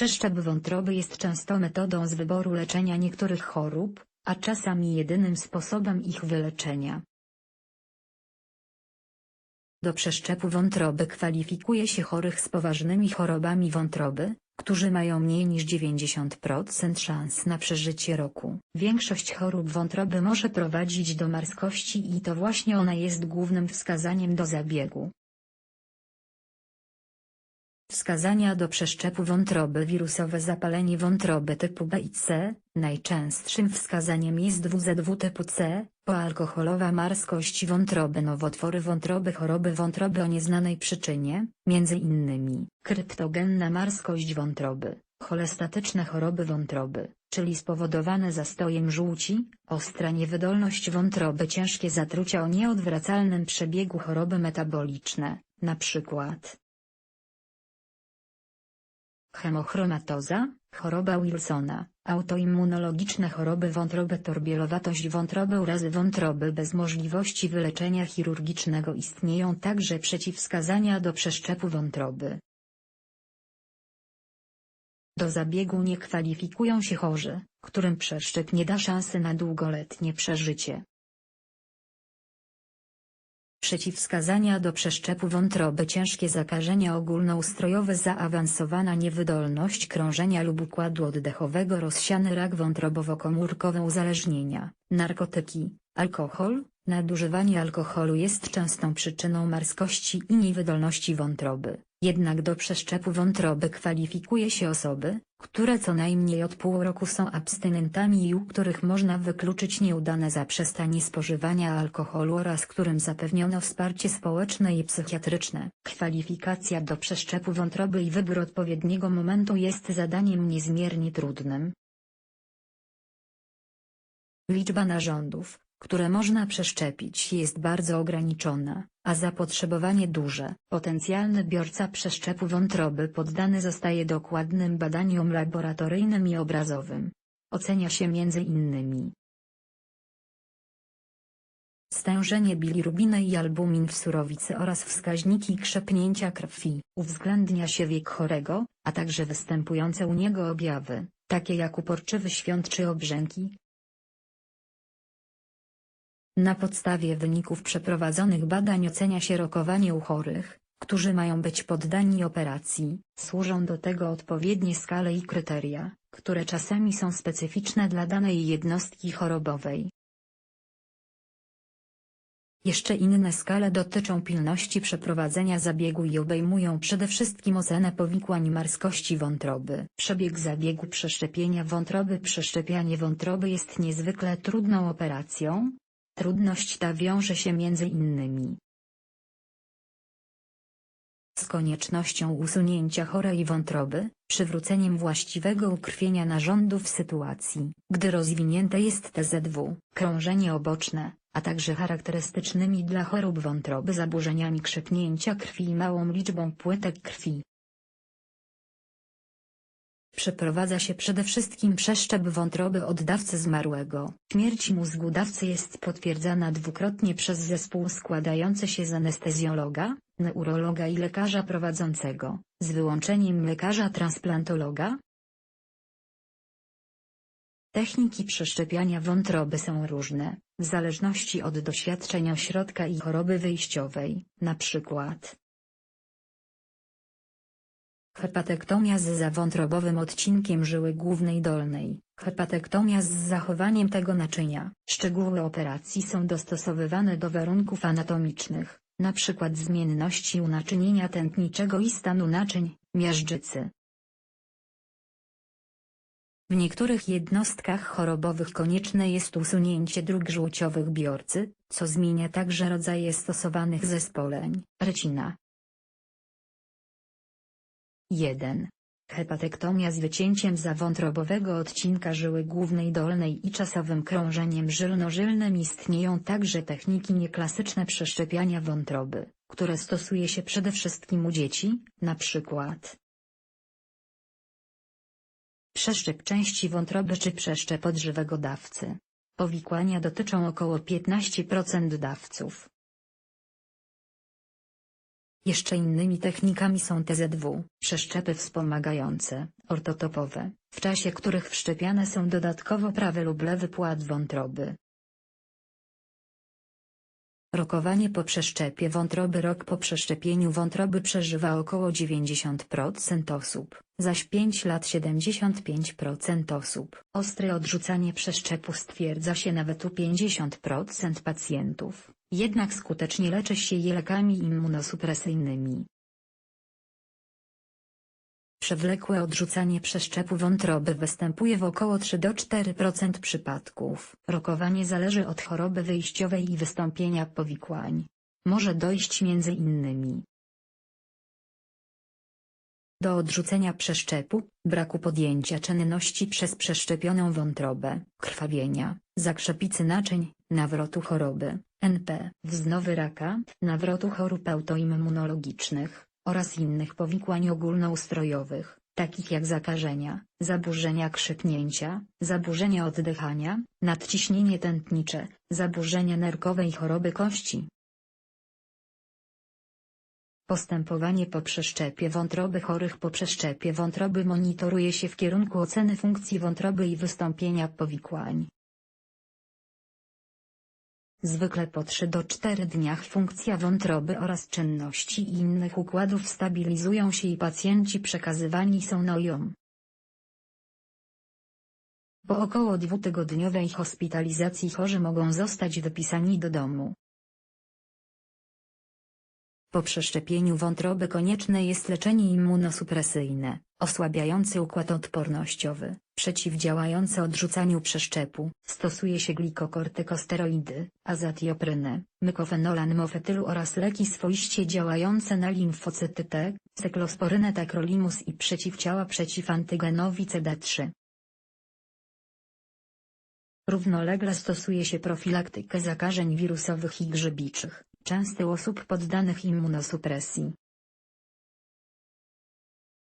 Przeszczep wątroby jest często metodą z wyboru leczenia niektórych chorób, a czasami jedynym sposobem ich wyleczenia. Do przeszczepu wątroby kwalifikuje się chorych z poważnymi chorobami wątroby, którzy mają mniej niż 90% szans na przeżycie roku. Większość chorób wątroby może prowadzić do marskości i to właśnie ona jest głównym wskazaniem do zabiegu. Wskazania do przeszczepu wątroby Wirusowe zapalenie wątroby typu B i C, najczęstszym wskazaniem jest WZW typu C, poalkoholowa marskość wątroby nowotwory wątroby choroby wątroby o nieznanej przyczynie, innymi kryptogenna marskość wątroby, cholestatyczne choroby wątroby, czyli spowodowane zastojem żółci, ostra niewydolność wątroby ciężkie zatrucia o nieodwracalnym przebiegu choroby metaboliczne, na przykład Hemochromatoza, choroba Wilsona, autoimmunologiczne choroby wątroby torbielowatość wątroby urazy wątroby bez możliwości wyleczenia chirurgicznego istnieją także przeciwwskazania do przeszczepu wątroby. Do zabiegu nie kwalifikują się chorzy, którym przeszczep nie da szansy na długoletnie przeżycie. Przeciwwskazania do przeszczepu wątroby ciężkie zakażenia ogólnoustrojowe zaawansowana niewydolność krążenia lub układu oddechowego rozsiany rak wątrobowo-komórkowe uzależnienia, narkotyki, alkohol, nadużywanie alkoholu jest częstą przyczyną marskości i niewydolności wątroby. Jednak do przeszczepu wątroby kwalifikuje się osoby, które co najmniej od pół roku są abstynentami i u których można wykluczyć nieudane zaprzestanie spożywania alkoholu oraz którym zapewniono wsparcie społeczne i psychiatryczne. Kwalifikacja do przeszczepu wątroby i wybór odpowiedniego momentu jest zadaniem niezmiernie trudnym. Liczba narządów, które można przeszczepić jest bardzo ograniczona, a zapotrzebowanie duże. Potencjalny biorca przeszczepu wątroby poddany zostaje dokładnym badaniom laboratoryjnym i obrazowym. Ocenia się między innymi stężenie bilirubiny i albumin w surowicy oraz wskaźniki krzepnięcia krwi. Uwzględnia się wiek chorego, a także występujące u niego objawy, takie jak uporczywy świąt czy obrzęki, na podstawie wyników przeprowadzonych badań ocenia się rokowanie u chorych, którzy mają być poddani operacji. Służą do tego odpowiednie skale i kryteria, które czasami są specyficzne dla danej jednostki chorobowej. Jeszcze inne skale dotyczą pilności przeprowadzenia zabiegu i obejmują przede wszystkim ocenę powikłań marskości wątroby. Przebieg zabiegu przeszczepienia wątroby Przeszczepianie wątroby jest niezwykle trudną operacją, Trudność ta wiąże się między innymi z koniecznością usunięcia chorej wątroby, przywróceniem właściwego ukrwienia narządów w sytuacji, gdy rozwinięte jest TZW, krążenie oboczne, a także charakterystycznymi dla chorób wątroby zaburzeniami krzepnięcia krwi i małą liczbą płytek krwi. Przeprowadza się przede wszystkim przeszczep wątroby oddawcy zmarłego. Śmierć mózgu dawcy jest potwierdzana dwukrotnie przez zespół składający się z anestezjologa, neurologa i lekarza prowadzącego, z wyłączeniem lekarza transplantologa. Techniki przeszczepiania wątroby są różne, w zależności od doświadczenia ośrodka i choroby wyjściowej, np. Hepatektomia z zawątrobowym odcinkiem żyły głównej dolnej. Hepatektomia z zachowaniem tego naczynia. Szczegóły operacji są dostosowywane do warunków anatomicznych, np. zmienności unaczynienia tętniczego i stanu naczyń, miażdżycy. W niektórych jednostkach chorobowych konieczne jest usunięcie dróg żółciowych biorcy, co zmienia także rodzaje stosowanych zespoleń. Recina, 1. Hepatektomia z wycięciem zawątrobowego odcinka żyły głównej dolnej i czasowym krążeniem żylnożylnym istnieją także techniki nieklasyczne przeszczepiania wątroby, które stosuje się przede wszystkim u dzieci, np. Przeszczep części wątroby czy przeszczep odżywego dawcy. Powikłania dotyczą około 15% dawców. Jeszcze innymi technikami są TZW, przeszczepy wspomagające, ortotopowe, w czasie których wszczepiane są dodatkowo prawy lub lewy płat wątroby. Rokowanie po przeszczepie wątroby Rok po przeszczepieniu wątroby przeżywa około 90% osób, zaś 5 lat 75% osób. Ostre odrzucanie przeszczepu stwierdza się nawet u 50% pacjentów, jednak skutecznie leczy się je lekami immunosupresyjnymi. Przewlekłe odrzucanie przeszczepu wątroby występuje w około 3 do 4% przypadków. Rokowanie zależy od choroby wyjściowej i wystąpienia powikłań. Może dojść między innymi do odrzucenia przeszczepu, braku podjęcia czynności przez przeszczepioną wątrobę, krwawienia, zakrzepicy naczyń, nawrotu choroby, NP, wznowy raka, nawrotu chorób autoimmunologicznych, oraz innych powikłań ogólnoustrojowych, takich jak zakażenia, zaburzenia krzyknięcia, zaburzenia oddychania, nadciśnienie tętnicze, zaburzenia nerkowe i choroby kości. Postępowanie po przeszczepie wątroby chorych po przeszczepie wątroby monitoruje się w kierunku oceny funkcji wątroby i wystąpienia powikłań. Zwykle po 3 do 4 dniach funkcja wątroby oraz czynności innych układów stabilizują się i pacjenci przekazywani są nojom. Po około dwutygodniowej hospitalizacji chorzy mogą zostać wypisani do domu. Po przeszczepieniu wątroby konieczne jest leczenie immunosupresyjne, osłabiający układ odpornościowy, przeciwdziałające odrzucaniu przeszczepu, stosuje się glikokortykosteroidy, azatioprynę, mykofenolan mofetylu oraz leki swoiście działające na limfocyty T, cyklosporynę tacrolimus i przeciwciała przeciw antygenowi CD3. Równolegle stosuje się profilaktykę zakażeń wirusowych i grzybiczych, często u osób poddanych immunosupresji.